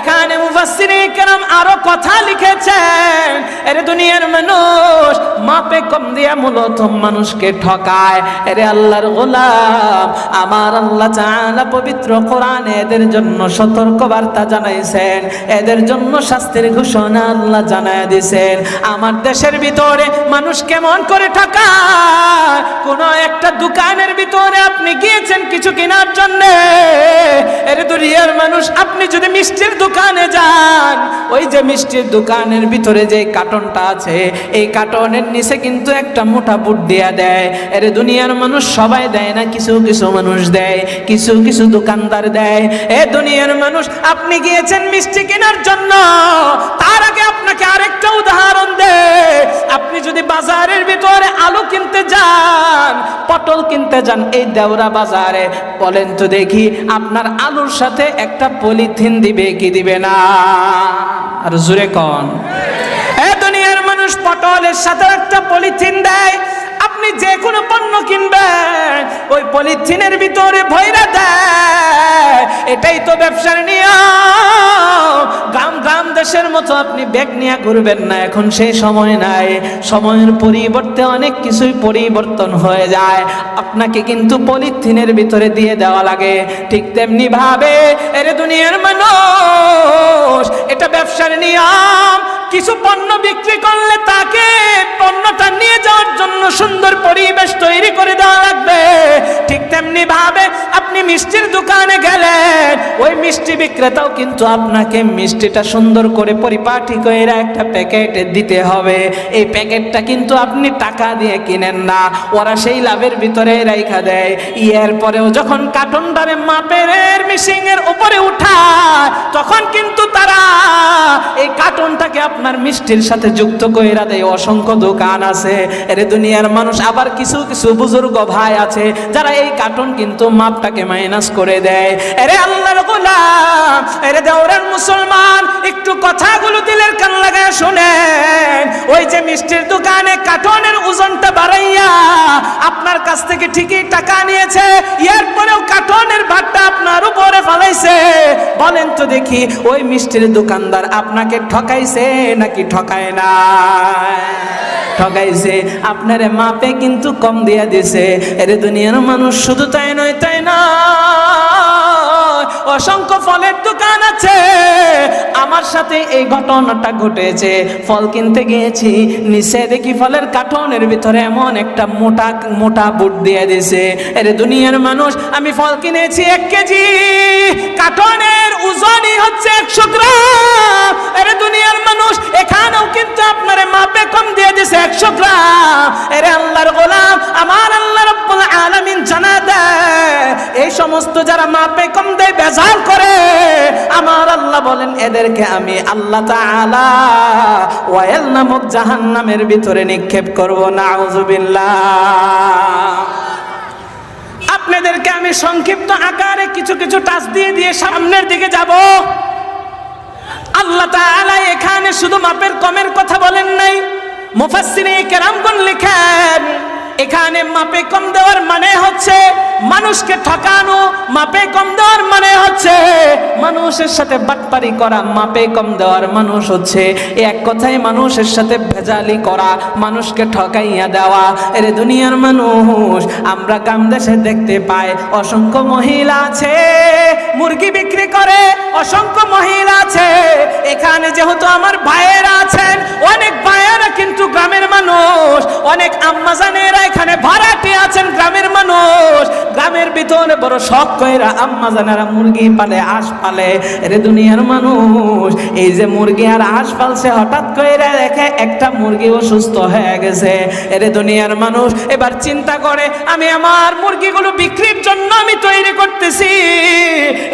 এখানে মুফাসসিরে কেরাম আরও কথা লিখেছেন, এরে দুনিয়ার মানুষ, মাপে কম দিয়া মূলত মানুষকে ঠকায়। এরে আল্লাহর গোলাম, আমার আল্লাহ তাআলা পবিত্র কোরআনে এদের জন্য সতর্ক বার্তা জানাইছেন, এদের জন্য শাস্তির ঘোষণা আল্লাহ জানায় দিয়েছেন আমার দেশের ভিতরে মানুষ কেমন করে ঠকায়? কোন একটা দোকানের ভিতরে আপনি গিয়েছেন কিছু কেনার জন্য, এর দুনিয়ার মানুষ, আপনি যদি মিষ্টির দোকানে যান ওই যে মিষ্টির দোকানের ভিতরে যে কার্টনটা আছে, এই কার্টনের নিচে কিন্তু একটা মোটা বুট দেয়া দেয়। এর দুনিয়ার মানুষ সবাই দেয় না, কিছু কিছু মানুষ দেয়, কিছু কিছু দোকানদার দেয়। এ দুনিয়ার মানুষ, আপনি গিয়েছেন মিষ্টি কেনার জন্য। তার আগে আপনাকে আরেকটা উদাহরণ দেয় আপনি যদি বাজারের ভিতরে আলু কিনতে যান পটল কিনতে যান এই দেওরা বাজারে। বলেন তো দেখি, আপনার আলুর সাথে একটা পলিথিন দিবে কি দিবে না? আর জুরে কন। এ দুনিয়ার মানুষ পটলের সাথে একটা পলিথিন দেয় আপনি যে কোনো পণ্য কিনবেন, ওই পলিথিনের ভিতরে ভৈরা দেয়। এটাই তো ব্যবসার নিয়ম। গ্রাম গ্রাম দেশের মতো আপনি ব্যাগ নিয়ে ঘুরবেন না, এখন সেই সময় নাই। সময়ের পরিবর্তে অনেক কিছুই পরিবর্তন হয়ে যায়। আপনাকে কিন্তু পলিথিনের ভিতরে দিয়ে দেওয়া লাগে। ঠিক তেমনি ভাবে এরে দুনিয়ার মানুষ, এটা ব্যবসার নিয়ম। কিছু পণ্য বিক্রি করলে তাকে পণ্যটা নিয়ে যাওয়ার জন্য সুন্দর পরিবেশ তৈরি করে দেওয়া লাগবে। ঠিক তেমনি ভাবে আপনি মিষ্টির দোকানে গেলেন, ওই মিষ্টি বিক্রেতাও কিন্তু আপনাকে মিষ্টিটা সুন্দর করে পরিপাটি করে একটা প্যাকেটে দিতে হবে। এই প্যাকেটটা কিন্তু আপনি টাকা দিয়ে কিনেন না, ওরা সেই লাভের ভিতরে রাইখা দেয়। ইয়ের পরেও যখন কার্টনটারে মাপের মিশিং এর উপরে উঠায়, তখন কিন্তু তারা এই কার্টনটাকে আপনার মিষ্টির সাথে যুক্ত কইরা দেয়, অসংখ্য দোকান আছে, এরে দুনিয়ার মানুষ আবার কিছু কিছু বুজুর্গ ভাই আছে, যারা এই কার্টন কিন্তু মাপটাকে মাইনাস করে দেয়। এরে আল্লাহর গোলাম, এরে দেওরার মুসলমান, একটু কথাগুলো দিলের কান লাগায় শুনেন। ওই যে মিষ্টির দোকানে কার্টনের ওজনটা বাড়াইয়া আপনার কাছ থেকে ঠিকই টাকা নিয়েছে, এরপরেও কার্টনের ভাতটা আপনার উপরে ফলাইছে। বলেন তো দেখি, ওই মিষ্টির দোকানদার আপনাকে ঠকাইছে? নাকি ঠকায় না? ঠকাইছে। আপনারে মাপে কিন্তু কম দিয়া দিছে। এর দুনিয়ার মানুষ শুধু তাই নয়, তাই না? অসংখ্য ফলের দোকান আছে। আমার সাথে এই ঘটনাটা ঘটেছে। ফল কিনতে গিয়েছি। নিচে দেখি ফলের কার্টনের ভিতরে এমন একটা মোটা মোটা বুট দিয়ে দিছে এরে দুনিয়ার মানুষ, আমি ফল কিনেছি এক কেজি। কার্টনের ওজনই হচ্ছে একশো গ্রাম। এরে দুনিয়ার মানুষ, এখানেও কিন্তু আপনারে মাপে কম দিয়ে দিছে একশো গ্রাম। এরে আল্লাহর গোলাম, আমার আল্লাহ রব্বুল আলামিন জানা দেয়, এই সমস্ত যারা মাপে কম দেয় বেজাল করে, আমার আল্লাহ বলেন, এদেরকে আমি আল্লাহ তাআলা ওয়াইল নামক জাহান্নামের ভিতরে নিক্ষেপ করব, নাউজুবিল্লাহ। আপনাদেরকে আমি সংক্ষিপ্ত আকারে কিছু কিছু টাচ দিয়ে দিয়ে সামনের দিকে যাব। আল্লাহ তাআলা এখানে শুধু মাপের কমের কথা বলেন নাই, মুফাসসিরে কেরামগণ লিখেন এখানে মাপে কম দেওয়ার মানে হচ্ছে মানুষকে ঠকানো, মাপে কম দেওয়ার মানে হচ্ছে মানুষের সাথে বাটপারি করা, মাপে কম দেওয়ার মানুষ হচ্ছে এক কথায় মানুষের সাথে ভেজালি করা, মানুষকে ঠকাইয়া দেওয়া। এর দুনিয়ার মানুষ, আমরা গ্রাম দেশে দেখতে পাই, অসংখ্য মহিলা আছে মুরগি বিক্রি করে, অসংখ্য মহিলা আছে। এখানে যেহেতু আমার ভাইয়েরা আছেন, অনেক ভাইয়েরা কিন্তু গ্রামের মানুষ, অনেক আম্মাজানেরা এখানে ভাড়াটে আছেন গ্রামের মানুষ। গ্রামের ভিতরে বড় শখ কইরা আম্মাজানেরা মুরগি পালে, হাঁস পালে রে দুনিয়ার মানুষ। এই যে মুরগি আর হাঁস পালছে, হঠাৎ কইরা দেখে একটা মুরগি অসুস্থ হয়ে গেছে। রে দুনিয়ার মানুষ, এবার চিন্তা করে, আমি আমার মুরগিগুলো বিক্রির জন্য আমি তৈরি করতেছি।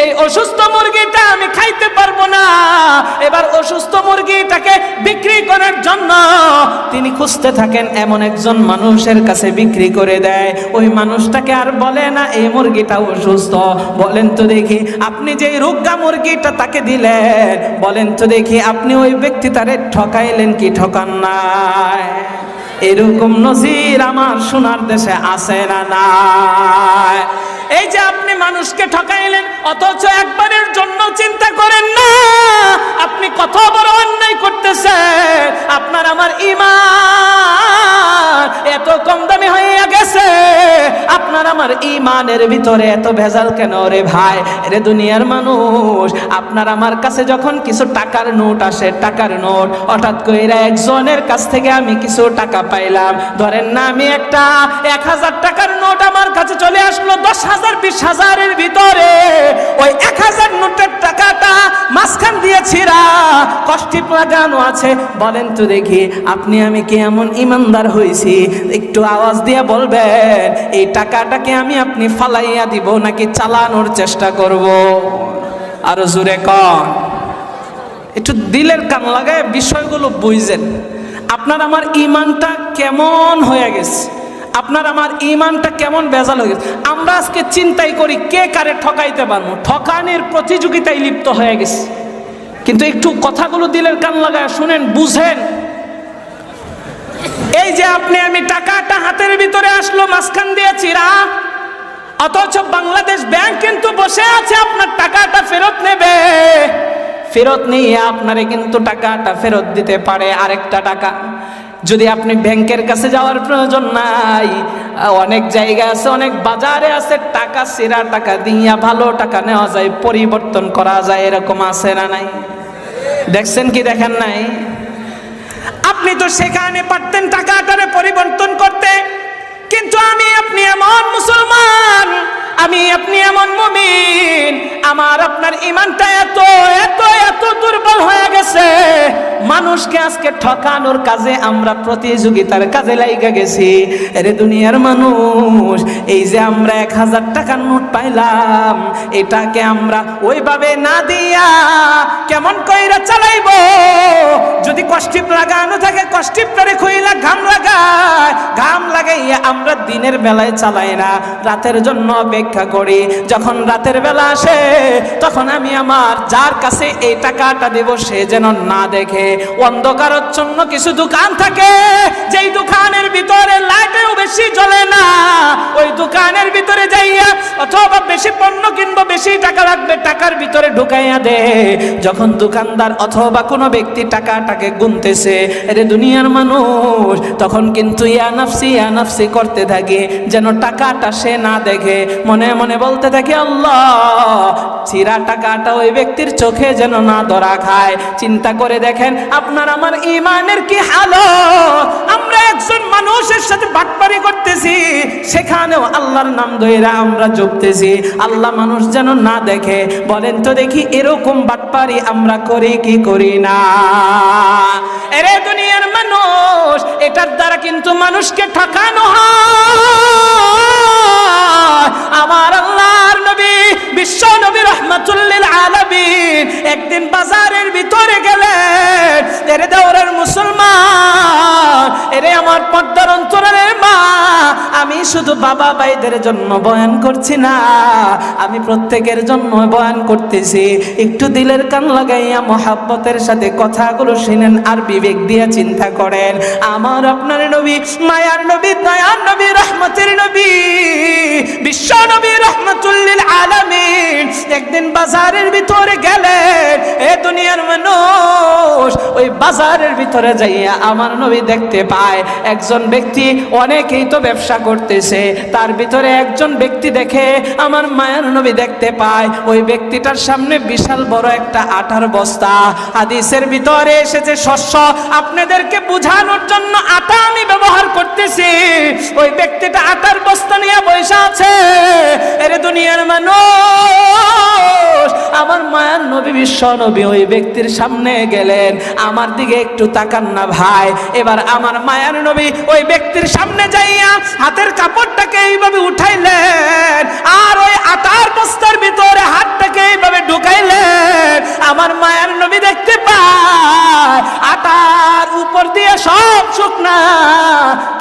এই অসুস্থ মুরগিটা আমি খাইতে পারব না। এবার অসুস্থ মুরগিটাকে বিক্রি করার জন্য তিনি খুঁজতে থাকেন, এমন একজন মানুষের কাছে বিক্রি করে দেয়। ওই মানুষটাকে আর বলে না, এই মুরগিটা অসুস্থ। বলেন তো দেখি, আপনি যে রোগা মুরগিটা তাকে দিলেন, বলেন তো দেখি, আপনি ওই ব্যক্তি তারে ঠকাইলেন কি ঠকান নাই? এরকম নজির আমার সোনার দেশে আছে না নাই? এই যে আপনি মানুষকে ঠকাইলেন, অথচ একবারের জন্য চিন্তা করেন না। আপনি কত বড় অন্যায় করতেছে আপনার আমার ইমান এত কম দামি হয়ে গেছে। আপনার আমার ইমানের ভিতরে এত ভেজাল কেন রে ভাই? রে দুনিয়ার মানুষ, আপনার আমার কাছে যখন কিছু টাকার নোট আসে, টাকার নোট, হঠাৎ করে একজনের কাছ থেকে আমি কিছু টাকা পাইলাম। ধরেন না, আমি একটা এক হাজার টাকার নোট আমার কাছে চলে আসলো, দশ হাজার বিশ হাজারের ভিতরে ওই এক হাজার নোটের টাকাটা মাঝখান দিয়ে ছিঁড়া। কষ্টি লাগানো আছে। বলেন তো দেখি, আপনি আমি কি এমন ইমানদার হয়েছি? একটু আওয়াজ দিয়ে বলবেন, এই টাকাটাকে আমি আপনি ফালাইয়া দিব নাকি চালানোর চেষ্টা করব? আরও জোরে কন। একটু দিলের কান লাগায় বিষয়গুলো বুঝছেন আপনার আমার ইমানটা কেমন হয়ে গেছে? আপনার আমার ইমানটা কেমন বেজাল হয়ে গেছে? আমরা আজকে চিন্তাই করি কে কারে ঠকাইতে পারব? ঠকানের প্রতিযোগিতায় লিপ্ত হয়ে গেছে। কিন্তু একটু কথাগুলো দিলের কান লাগায় শুনেন, বুঝেন। এই যে আপনি, আমি টাকাটা হাতের ভিতরে আসলো, মাঝখান দিয়ে চিরা। অথচ বাংলাদেশ ব্যাংক কিন্তু বসে আছে, আপনার টাকাটা ফেরত নেবে। ফেরত নিয়ে আপনারে কিন্তু টাকাটা ফেরত দিতে পারে আরেকটা টাকা। যদি আপনি ব্যাংকের কাছে যাওয়ার প্রয়োজন নাই, অনেক জায়গা আছে, অনেক বাজারে আছে, টাকা সেরা টাকা দিয়া ভালো টাকা নেওয়া যায়, পরিবর্তন করা যায়, এরকম আছে না নাই? দেখছেন কি দেখেন নাই? আপনি তো সেখানে পারতেন টাকাটারে পরিবর্তন করতে, কিন্তু আমি আপনি এমন মুসলমান, আমি আপনি এমন মুমিন আমার আপনার ইমানটা এত এত এত দুর্বল হয়ে গেছে। মানুষকে আজকে ঠকানোর কাজে আমরা প্রতিযোগিতার কাজে লাইগা গেছি। এরে দুনিয়ার মানুষ, এই যে আমরা এক হাজার টাকার নোট পাইলাম, এটাকে আমরা ওইভাবে না দিয়া কেমন কইরা চালাইবো? যদি কষ্টিপ লাগানো থাকে, কষ্টিপটারে খুইলা ঘাম লাগায়। ঘাম লাগাইয়া আমরা দিনের বেলায় চালাই না, রাতের জন্য অপেক্ষা করি। যখন রাতের বেলা আসে তখন আমি আমার যার কাছে এই টাকাটা দেব, সে যেন না দেখে। অন্ধকারচ্ছন্ন কিছু দোকান থাকে, যেই দোকানের ভিতরে লাইটেও বেশি জ্বলে না। ওই দোকানের ভিতরে যাইয়া অথবা বেশি পণ্য কিনবো, বেশি টাকা লাগবে, টাকার ভিতরে ঢুকাইয়া দে। যখন দোকানদার অথবা কোনো ব্যক্তি টাকাটাকে গুনতেছে রে দুনিয়ার মানুষ, তখন কিন্তু ইয়া নাফসি ইয়া নাফসি করতে থাকে, যেন টাকাটা সে না দেখে। মনে মনে বলতে থাকে, আল্লাহ চিরা টাকাটা ওই ব্যক্তির চোখে যেন না ধরা খায়। চিন্তা করে দেখেন, আপনার আমার ইমানের কি আমরা একজন মানুষের সাথে বাটপারি করতেছি, সেখানেও আল্লাহর নাম ধইরা আমরা জপতেছি। আল্লাহ মানুষ যেন না দেখে, বলেন তো দেখি এরকম বাটপারি আমরা করি কি করি না? এরে দুনিয়ার মানুষ, এটার দ্বারা কিন্তু মানুষকে ঠকানো হয়। একদিন বাজারের ভিতরে দেওরের আমি শুধু বাবা ভাইদের জন্য বয়ান করছি না, আমি প্রত্যেকের জন্য বয়ান করতেছি। একটু দিলের কান লাগাইয়া মহাব্বতের সাথে কথাগুলো শুনেন আর বিবেক দিয়ে চিন্তা করেন। আমার আপনার নবী, মায়ার নবী, দয়ার নবী, রহমতের নবী, বিশ্ব নবী রহমতুল্লিল আলামিন। একদিন বাজারের ভিতরে গেলেন, এ দুনিয়ার মানুষ, ওই বাজারের ভিতরে যাইয়া আমার নবী দেখতে পায়। একজন ব্যক্তি অনেকেই তো ব্যবসা করতেছে। তার ভিতরে একজন ব্যক্তি দেখে আমার মায়ের নবী দেখতে পায়। ওই ব্যক্তিটার সামনে বিশাল বড় একটা আটার বস্তা। আদিসের ভিতরে এসেছে, শস্য, আপনাদেরকে বোঝানোর জন্য আটা আমি ব্যবহার করতেছি। ওই ব্যক্তিটা আটার বস্তা নিয়ে বসে আছে। এরে দুনিয়ার মানুষ, আমার মায়ের নবী, বিশ্ব নবী, ওই ব্যক্তির সামনে গেলেন। আমার দিকে একটু তাকান না ভাই। এবার আমার মায়ার নবী ওই ব্যক্তির সামনে যাইয়া হাতের কাপড়টাকে এইভাবে উঠাইলেন আর ওই আটার বস্তার ভিতরে হাতটাকে এইভাবে ঢুকাইলেন। আমার মায়ার নবী দেখতে পায় আটার উপর দিয়ে সব শুকনা,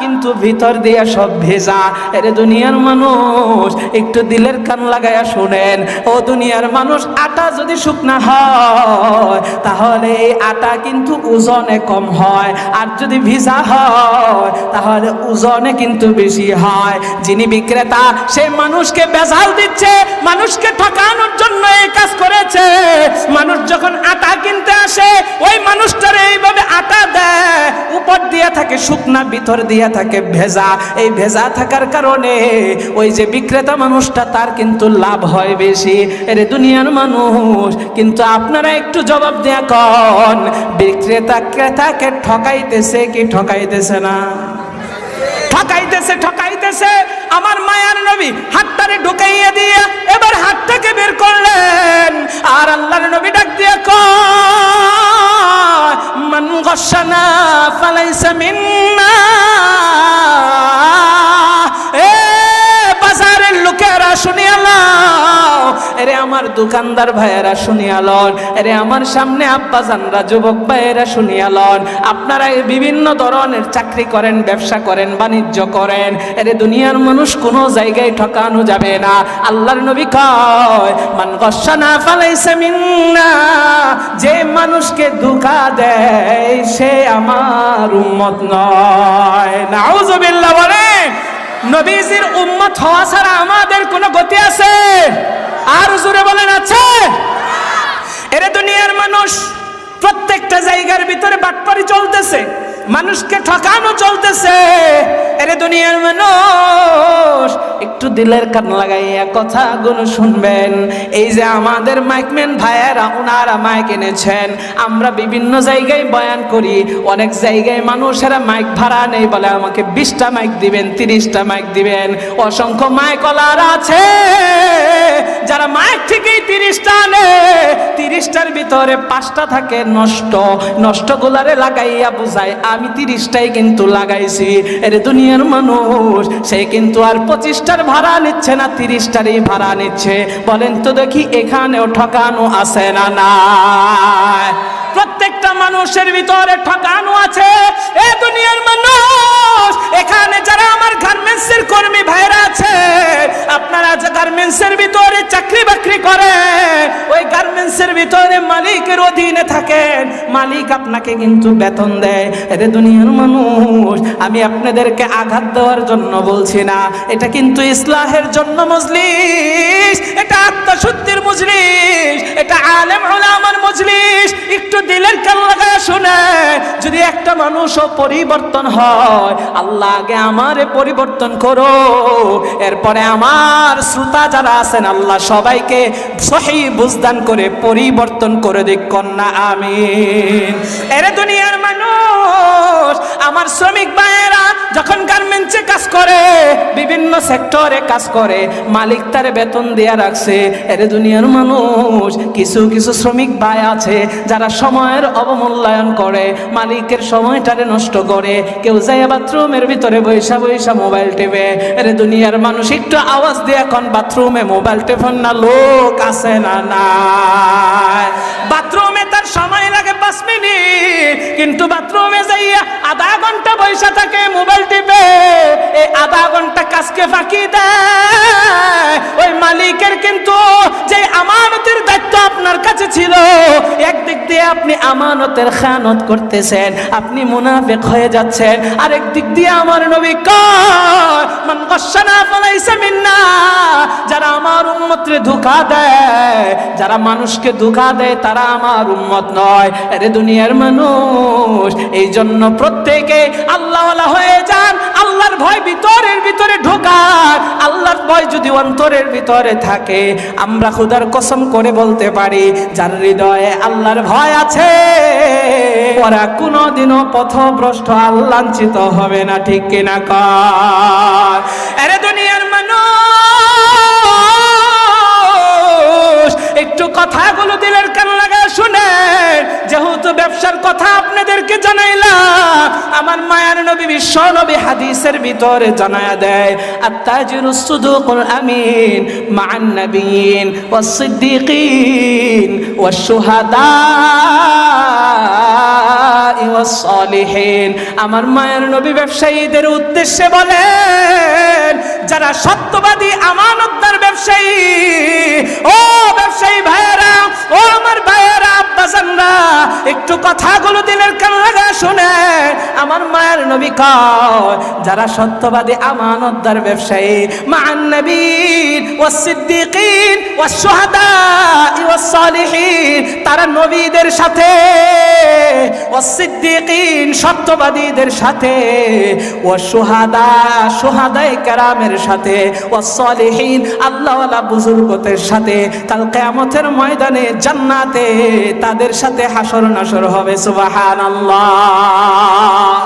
কিন্তু ভিতর দিয়ে সব ভেজা। এরে দুনিয়ার মানুষ, একটু দিলের কান লাগায়া শুনেন। ও দুনিয়ার মানুষ, আটা যদি শুকনা হয়, তাহলে এই আটা কিন্তু ওজনে কম হয়। আর যদি ভিজা হয়, তাহলে ওজনে কিন্তু বেশি হয়। যিনি বিক্রেতা, সে মানুষকে বেজাল দিচ্ছে, মানুষকে ঠকানোর জন্য এই কাজ করেছে। মানুষ যখন আটা কিনতে আসে, ওই মানুষটার দিয়ে থাকে, শুকনা ভিতর দিয়ে থাকে, ভেজা। এই ভেজা থাকার কারণে ওই যে বিক্রেতা মানুষটা, তার কিন্তু লাভ হয় বেশি। এর দুনিয়ার মানুষ, কিন্তু আপনারা একটু জবাব দেয়া কন, বিক্রেতা ক্রেতাকে ঠকাইতেছে কি ঠকাইতেছে না? ঠকাইতেছে ঠকাইতেছে। আমার মায়ার নবী হাতটারে ঢুকাইয়া দিয়ে এবার হাতটাকে বের করলেন। আর আল্লাহর নবী ডাক দিয়ে কয় ফালাইসা মিন্না। এ বাজারের লোকেরা শুনিয়ালাও এরে আমার দোকানদার ভাইয়েরা শুনিয়ালন এরে আমার সামনে আব্বাজানরা, যুবক ভাইয়েরা শুনিয়ালন আপনারা বিভিন্ন ধরনের চাকরি করেন, ব্যবসা করেন, বাণিজ্য করেন। এরে দুনিয়ার মানুষ কোনো জায়গায় ঠকানো যাবে না। আল্লাহর নবী কয়, মান গসানা ফালাইসা মিন্না। মানুষকে দুঃখা দেয়, সে আমার উম্মত নয়। নাউজুবিল্লাহ বলে নবীজির উম্মত হওয়া ছাড়া আমাদের কোনো গতি আছে? আর জোরে বলেন, আছে? এরে দুনিয়ার মানুষ, প্রত্যেকটা জায়গার ভিতরে বাটপারি চলতেছে। মানুষকে ঠকানো চলতেছে। এরে দুনিয়ার মানুষ, একটু দিলের কান লাগাইয়া কথাগুলো শুনবেন। এই যে আমাদের মাইকম্যান ভাইয়েরা ওনারা মাইক এনেছেন। আমরা বিভিন্ন জায়গায় বয়ান করি, অনেক জায়গায় মানুষেরা মাইক ভাড়া নেই বলে আমাকে বিশটা মাইক দিবেন, তিরিশটা মাইক দিবেন। অসংখ্য মাইকলার আছে, যারা মাইক থেকেই তিরিশটা আনে। তিরিশটার ভিতরে পাঁচটা থাকে নষ্ট। নষ্ট গুলারে লাগাইয়া বুঝায় আমি তিরিশটাই কিন্তু লাগাইছি। এর দুনিয়ার মানুষ, সে কিন্তু আর পঁচিশটার ভাড়া নিচ্ছে না, তিরিশটারই ভাড়া নিচ্ছে। বলেন তো দেখি এখানেও ঠকানো আসে না না প্রত্যেকটা মানুষের ভিতরে ঠকানো আছে। এ দুনিয়ার মানুষ, এখানে যারা আমার গার্মেন্টসের কর্মী ভাইরা আছে, আপনারা যে গার্মেন্টসের ভিতরে চাকরি বাকরি করেন, ওই গার্মেন্টসের ভিতরে মালিকের অধীনে থাকেন। মালিক আপনাকে কিন্তু বেতন দেয়। এতে দুনিয়ার মানুষ, আমি আপনাদেরকে আঘাত দেওয়ার জন্য বলছি না। এটা কিন্তু ইসলাহের জন্য মজলিস। এটা আত্মশুদ্ধির মজলিস। এটা আলেম আমার মজলিস। একটু দিলের কান শুনে যদি একটা মানুষও পরিবর্তন হয়, আল্লাহ আগে আমারে পরিবর্তন করো। এরপরে আমার শ্রোতা যারা আছেন, আল্লাহ সবাইকে সহি বুঝদান করে পরিবর্তন করে দিক, কন্যা আমিন। এরে দুনিয়ার মানুষ, আমার শ্রমিক ভাইয়েরা যখন গার্মেন্টসে কাজ করে, বিভিন্ন সেক্টরে কাজ করে, মালিক তার বেতন দেয়া রাখছে। এরে দুনিয়ার মানুষ, কিছু কিছু শ্রমিক ভাই আছে যারা সময়ের অবমূল্যায়ন করে, মালিকের সময়টারে নষ্ট করে। কেউ যায় বাথরুমের ভিতরে বৈশা বৈশা মোবাইল টেপে। এরে দুনিয়ার মানুষ, একটু আওয়াজ দিয়ে এখন বাথরুমে মোবাইল টেপন না, লোক আছে না না বাথরুমে তার সময় লাগে পাঁচ মিনিট, কিন্তু বাথরুমে যাইয়া আধা ঘণ্টা বৈশা থাকে মোবাইল টিপে। এই আধা ঘণ্টা কাজকে ফাঁকি দেয়। মালিকের কিন্তু যে আমানতের দায়িত্ব আপনার কাছে ছিল, একদিক দিয়ে আপনি আমানতের খানত করতেছেন, আপনি মুনাফিক হয়ে যাচ্ছেন আরেক দিক দিয়ে আমার নবী কয় গসানা ফালাইসা মিন্না যারা আমার ধোঁকা দেয়, যারা মানুষকে ধোঁকা দেয়, তারা আমার উম্মত নয়। আরে দুনিয়ার মানুষ এই জন্য প্রত্যেকে আল্লাহওয়ালা হয়ে যান, আল্লাহর ভয় ভিতরের ভিতরে ঢোকার, আল্লাহর ভয় যদি অন্তরের ভিতরে থাকে। আমরা খুদার কসম করে বলতে পারি, যার হৃদয়ে আল্লাহর ভয় আছে, ওরা কোনোদিনও পথভ্রষ্ট আল্লাঞ্চিত হবে না, ঠিক কিনা দুনিয়ার মানুষ, একটু কথাগুলো দিলেন কেন শুনেন যেহেতু ব্যবসার কথা আপনাদেরকে জানাইলাম, আমার মায়ার নবী বিশ্ব নবী হাদিসের ভিতরে জানায়া দেয়, আত্তাজিরু সুদুকুল আমিন মা'an নাবিয়িন ওয়াস সিদ্দিকিন ওয়াস শুহাদা আমার মায়ের নবী ব্যবসায়ীদের উদ্দেশ্যে বলেন যারা সত্যবাদী, আমানতদার ব্যবসায়ী, ও ব্যবসায়ী ভাইয়েরা, ও আমার ভাইয়েরা আব্বাসানরা একটু কথাগুলো দিনের কান লাগা শুনে, আমার মায়ের নবী কয়, যারা সত্যবাদী, আমানতদার ব্যবসায়ী মান নবীন ওয়াস সিদ্দিকিন ওয়াস শুহাদা ওয়াস সালিহিন, তারা নবীদের সাথে ওয়াস সিদ্দিকিন সত্যবাদীদের সাথে ওয়াস শুহাদা শুহাদায়ে কেরামের সাথে ওয়াস আল্লাহ আল্লাহওয়ালা বুজুর্গদের সাথে, কাল কেয়ামতের ময়দানে জান্নাতে তাদের সাথে হাসর নাসর হবে, সুবহানাল্লাহ।